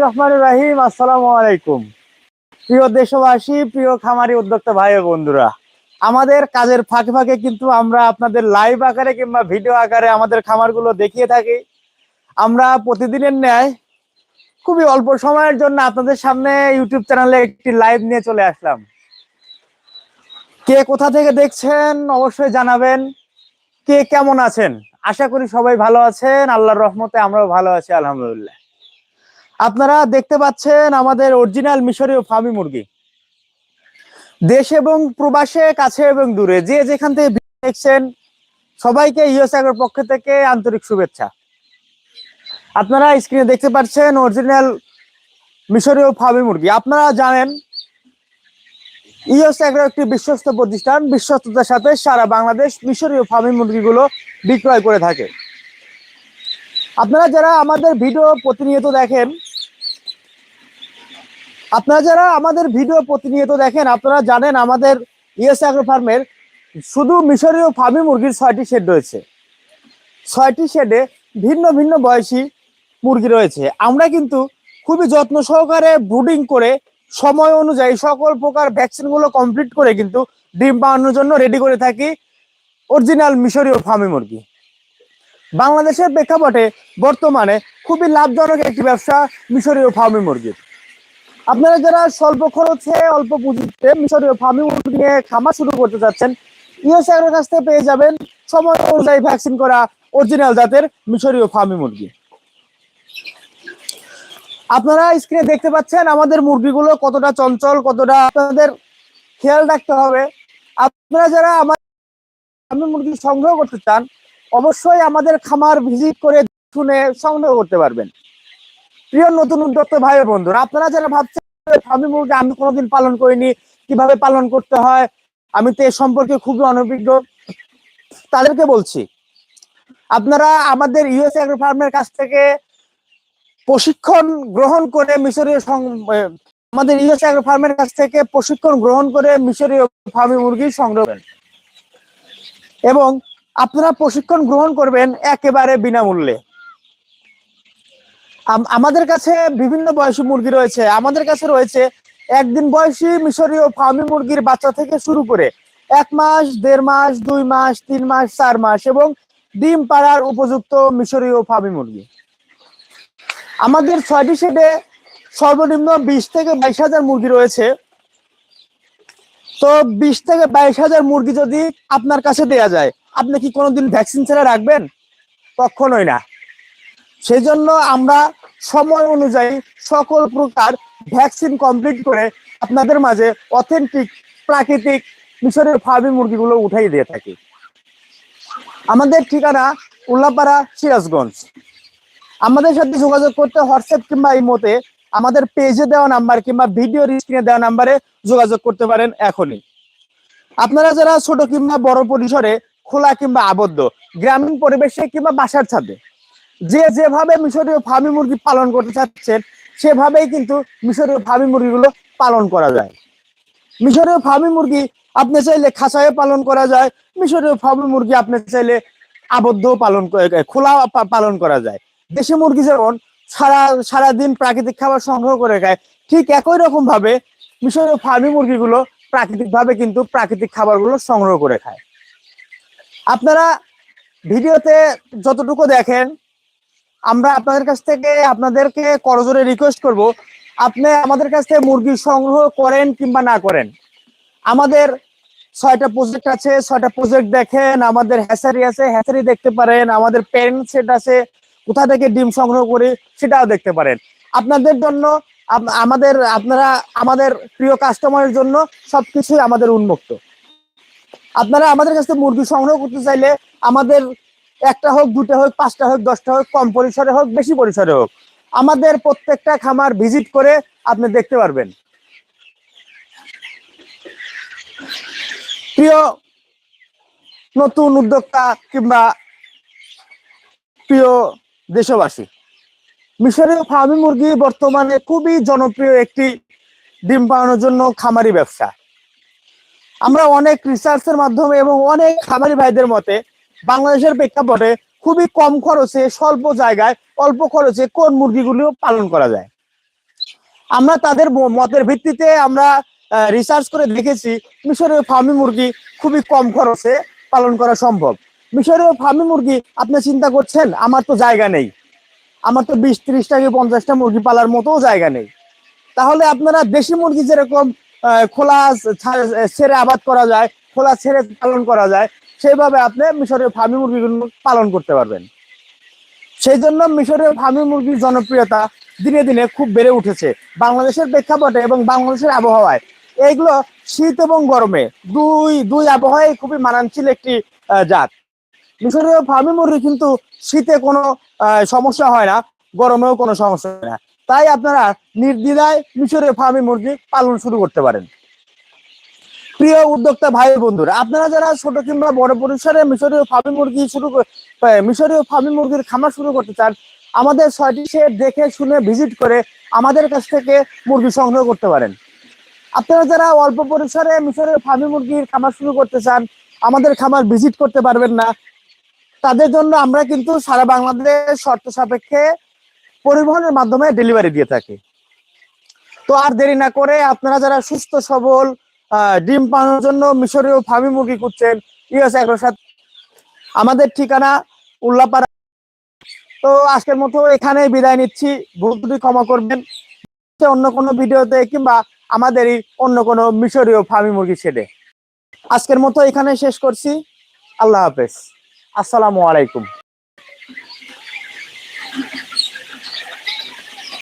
রহমান রাহিম, আসসালামু আলাইকুম। প্রিয় দেশবাসী, প্রিয় খামারি উদ্যোক্তা ভাই বন্ধুরা, আমাদের কাজের ফাঁকে ফাঁকে কিন্তু আমরা আপনাদের লাইভ আকারে কিংবা ভিডিও আকারে আমাদের খামারগুলো দেখিয়ে থাকি। আমরা প্রতিদিনের ন্যায় খুবই অল্প সময়ের জন্য আপনাদের সামনে ইউটিউব চ্যানেলে একটি লাইভ নিয়ে চলে আসলাম। কে কোথা থেকে দেখছেন অবশ্যই জানাবেন। কে কেমন আছেন? আশা করি সবাই ভালো আছেন। আল্লাহর রহমতে আমরাও ভালো আছি, আলহামদুলিল্লাহ। আপনারা দেখতে পাচ্ছেন আমাদের অরিজিনাল মিশরীয় ফার্মি মুরগি। দেশ এবং প্রবাসে, কাছে এবং দূরে, যে যেখান থেকে দেখছেন, সবাইকে ইউএস এর পক্ষ থেকে আন্তরিক শুভেচ্ছা। আপনারা স্ক্রিনে দেখতে পাচ্ছেন অরিজিনাল মিশরীয় ফার্মি মুরগি। আপনারা জানেন এগ্রো একটি বিশ্বস্ত প্রতিষ্ঠান, বিশ্বস্ততার সাথে সারা বাংলাদেশ মিশরীয় ফার্মি মুরগিগুলো বিক্রয় করে থাকে। আপনারা যারা আমাদের ভিডিও প্রতিনিয়ত দেখেন আপনারা যারা আমাদের ভিডিও প্রতিনিয়ত দেখেন, আপনারা জানেন আমাদের ইএস অ্যাগ্রো ফার্মের শুধু মিশরীয় ফার্মি মুরগির ছয়টি শেড রয়েছে। ছয়টি শেডে ভিন্ন ভিন্ন বয়সী মুরগি রয়েছে। আমরা কিন্তু খুবই যত্ন সহকারে ব্রুডিং করে সময় অনুযায়ী সকল প্রকার ভ্যাকসিনগুলো কমপ্লিট করে কিন্তু ডিম পাওয়ানোর জন্য রেডি করে থাকি অরিজিনাল মিশরীয় ফার্মি মুরগি। বাংলাদেশের প্রেক্ষাপটে বর্তমানে খুবই লাভজনক একটি ব্যবসা মিশরীয় ফার্মি মুরগির। আপনারা যারা স্বল্প খরচে, অল্প পুঁজিতে মিশরীয় ফার্মি নিয়ে খামার শুরু করতে চাচ্ছেন ইউএসআর কাছ থেকে পেয়ে যাবেন সময় অনুযায়ী ভ্যাকসিন করা অরিজিনাল জাতের মিশরীয় ফার্মি মুরগি। আপনারা স্ক্রিনে দেখতে পাচ্ছেন আমাদের মুরগিগুলো কতটা চঞ্চল, কতটা আপনাদের খেয়াল রাখতে হবে। আপনারা যারা আমার ফার্মি মুরগি সংগ্রহ করতে চান, অবশ্যই আমাদের খামার ভিজিট করে শুনে সংগ্রহ করতে পারবেন। প্রিয় নতুন উদ্যোক্তা ভাই বন্ধুরা, আপনারা যারা ভাবছেন ফার্মি মুরগি আমি কোনোদিন পালন করিনি, কীভাবে পালন করতে হয়, আমি তো এ সম্পর্কে খুবই অনভিজ্ঞ, তাদেরকে বলছি, আপনারা আমাদের ইউএস এগ্রো ফার্মের কাছ থেকে প্রশিক্ষণ গ্রহণ করে মিশরীয় আমাদের ইউএস এগ্রো ফার্মের কাছ থেকে প্রশিক্ষণ গ্রহণ করে মিশরীয় ফার্মি মুরগি সংগ্রহ করেন। এবং আপনারা প্রশিক্ষণ গ্রহণ করবেন একেবারে বিনামূল্যে। আম- আমাদের কাছে বিভিন্ন বয়সী মুরগি রয়েছে। আমাদের কাছে রয়েছে একদিন বয়সী মিশরীয় ফার্মি মুরগির বাচ্চা থেকে শুরু করে এক মাস, দেড় মাস, দুই মাস, তিন মাস, চার মাস এবং ডিম পাড়ার উপযুক্ত মিশরীয় ফার্মি মুরগি। আমাদের ছয়টি শেডে সর্বনিম্ন বিশ থেকে বাইশ হাজার মুরগি রয়েছে। তো বিশ থেকে বাইশ হাজার মুরগি যদি আপনার কাছে দেয়া যায়, আপনি কি কোনোদিন ভ্যাকসিন ছাড়া রাখবেন? কখনোই না। সেই জন্য আমরা সময় অনুযায়ী সকল প্রকার ভ্যাকসিন কমপ্লিট করে আপনাদের মাঝে অথেন্টিক প্রাকৃতিক, মিশরের ফার্মি মুরগিগুলো উঠাই দিয়ে থাকি। আমাদের ঠিকানা উল্লাপাড়া, সিরাজগঞ্জ। আমাদের সাথে যোগাযোগ করতে হোয়াটসঅ্যাপ কিংবা ইমোতে আমাদের পেজে দেওয়া নাম্বার কিংবা ভিডিও স্ক্রিনে দেওয়া নাম্বারে যোগাযোগ করতে পারেন এখনই। আপনারা যারা ছোট কিংবা বড় পরিসরে খোলা কিংবা আবদ্ধ, গ্রামীণ পরিবেশে কিংবা বাসার ছাদে যে যেভাবে মিশরীয় ফার্মি মুরগি পালন করতে চাচ্ছেন, সেভাবেই কিন্তু মিশরীয় ফার্মি মুরগিগুলো পালন করা যায়। মিশরীয় ফার্মি মুরগি আপনি চাইলে খাঁচায় পালন করা যায়, মিশরীয় ফার্মি মুরগি আপনি চাইলে আবদ্ধ পালন খোলা পালন করা যায়। দেশি মুরগি যেমন সারা সারা দিন প্রাকৃতিক খাবার সংগ্রহ করে খায়, ঠিক একই রকম ভাবে মিশরীয় ফার্মি মুরগিগুলো প্রাকৃতিক ভাবে কিন্তু প্রাকৃতিক খাবারগুলো সংগ্রহ করে খায়। আপনারা ভিডিওতে যতটুকু দেখেন আমরা আপনাদের কাছ থেকে আপনাদেরকে করজোরে রিকোয়েস্ট করব। আপনি আমাদের কাছ থেকে মুরগি সংগ্রহ করেন কিংবা না করেন। আমাদের ছয়টা প্রজেক্ট আছে, ছয়টা প্রজেক্ট দেখেন, আমাদের হ্যাচারি আছে হ্যাচারি দেখতে পারেন, আমাদের প্যারেন্ট সেট আছে, কোথা থেকে ডিম সংগ্রহ করি সেটাও দেখতে পারেন। আপনাদের জন্য আমাদের, আপনারা, আমাদের প্রিয় কাস্টমারের জন্য সবকিছুই আমাদের উন্মুক্ত। আপনারা আমাদের কাছ মুরগি সংগ্রহ করতে চাইলে আমাদের একটা হোক, দুটা হোক, পাঁচটা হোক, দশটা হোক, কম পরিসরে হোক, বেশি পরিসরে হোক, আমাদের প্রত্যেকটা খামার ভিজিট করে আপনি দেখতে পারবেন। প্রিয় নতুন উদ্যোক্তা কিংবা প্রিয় দেশবাসী, মিশরীয় ফার্মি মুরগি বর্তমানে খুবই জনপ্রিয় একটি ডিম পাওয়ানোর জন্য খামারি ব্যবসা। আমরা অনেক রিসার্চের মাধ্যমে এবং অনেক খামারি ভাইদের মতে বাংলাদেশের প্রেক্ষাপটে খুবই কম খরচে, স্বল্প জায়গায় অল্প খরচে কোন মুরগিগুলো পালন করা যায়? আমরা তাদের মতের ভিত্তিতে আমরা রিসার্চ করে দেখেছি মিশরীয় ফার্মি মুরগি খুবই কম খরচে পালন করা সম্ভব। মিশরীয় ফার্মি মুরগি আপনি চিন্তা করছেন? আমার তো জায়গা নেই। আমার তো বিশ, ত্রিশটা কি পঞ্চাশটা মুরগি পালার মতো জায়গা নেই। তাহলে আপনারা দেশি মুরগি যেরকম খোলা ছেড়ে আবাদ করা যায়, খোলা ছেড়ে পালন করা যায় সেইভাবে আপনি মিশরীয় ফার্মি মুরগিগুলো পালন করতে পারবেন। সেই জন্য মিশরের ফার্মি মুরগির জনপ্রিয়তা দিনে দিনে খুব বেড়ে উঠেছে। বাংলাদেশের প্রেক্ষাপটে এবং বাংলাদেশের আবহাওয়ায়। এইগুলো শীত এবং গরমে দুই দুই আবহাওয়ায় খুবই মানানসিল একটি জাত। মিশরীয় ফার্মি মুরগি কিন্তু শীতে কোনো সমস্যা হয় না, গরমেও কোনো সমস্যা হয় না। তাই আপনারা নির্দ্বিধায় মিশরীয় ফার্মি মুরগি পালন শুরু করতে পারেন। প্রিয় উদ্যোক্তা ভাই বন্ধুরা, আপনারা যারা ছোট কিংবা বড় পরিসরে মিশরীয় ফার্মি মুরগি শুরু মিশরীয় ফার্মি মুরগির খামার শুরু করতে চান, আমাদের ছয়টি শেড দেখে শুনে ভিজিট করে আমাদের কাছ থেকে মুরগি সংগ্রহ করতে পারেন। আপনারা যারা অল্প পরিসরে মিশরের ফার্মি মুরগির খামার শুরু করতে চান, আমাদের খামার ভিজিট করতে পারবেন না। তাদের জন্য আমরা কিন্তু সারা বাংলাদেশ শর্ত সাপেক্ষে পরিবহনের মাধ্যমে ডেলিভারি দিয়ে থাকি। তো আর দেরি না করে আপনারা যারা সুস্থ, সবল ডিম পাওয়ার জন্য মিশরীয় ফার্মি মুরগি খুঁজছেন। ইউএস একশো আমাদের ঠিকানা উল্লাপাড়া। তো আজকের মতো এখানে বিদায় নিচ্ছি। ভুল ত্রুটি ক্ষমা করবেন। অন্য কোনো ভিডিওতে কিংবা আমাদেরই অন্য কোনো মিশরীয় ফার্মি মুরগি ছেড়ে আজকের মতো এখানে শেষ করছি। আল্লাহ হাফেজ। আসসালামু আলাইকুম।